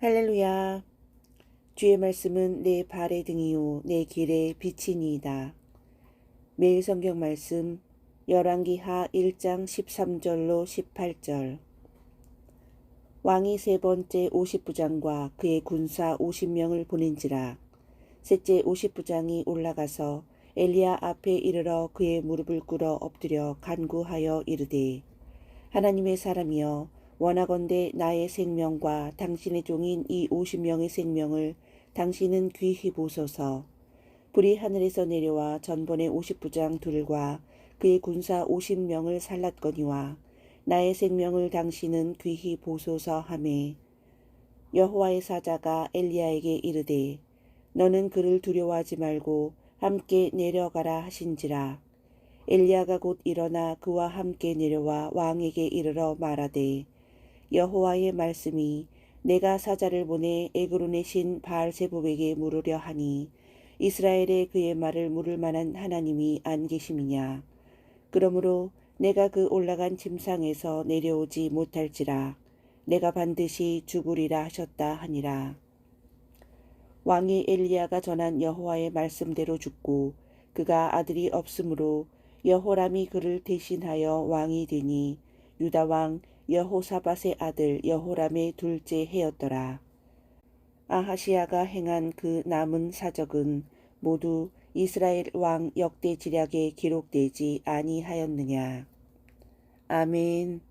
할렐루야. 주의 말씀은 내 발의 등이요 내 길의 빛이니이다. 매일 성경 말씀 열왕기하 1장 13절로 18절 왕이 세 번째 50부장과 그의 군사 50명을 보낸지라 셋째 50부장이 올라가서 엘리야 앞에 이르러 그의 무릎을 꿇어 엎드려 간구하여 이르되 하나님의 사람이여 원하건대 나의 생명과 당신의 종인 이 50명의 생명을 당신은 귀히 보소서. 불이 하늘에서 내려와 전번의 50부장 둘과 그의 군사 50명을 살랐거니와 나의 생명을 당신은 귀히 보소서 하매 여호와의 사자가 엘리야에게 이르되 너는 그를 두려워하지 말고 함께 내려가라 하신지라 엘리야가 곧 일어나 그와 함께 내려와 왕에게 이르러 말하되 여호와의 말씀이 내가 사자를 보내 에그론의 신 바알세복에게 물으려 하니 이스라엘에 그의 말을 물을 만한 하나님이 안 계심이냐? 그러므로 내가 그 올라간 침상에서 내려오지 못할지라. 내가 반드시 죽으리라 하셨다 하니라. 왕이 엘리야가 전한 여호와의 말씀대로 죽고 그가 아들이 없으므로 여호람이 그를 대신하여 왕이 되니 유다 왕 여호사밧의 아들 여호람의 둘째 해였더라. 아하시아가 행한 그 남은 사적은 모두 이스라엘 왕 역대 지략에 기록되지 아니하였느냐. 아멘.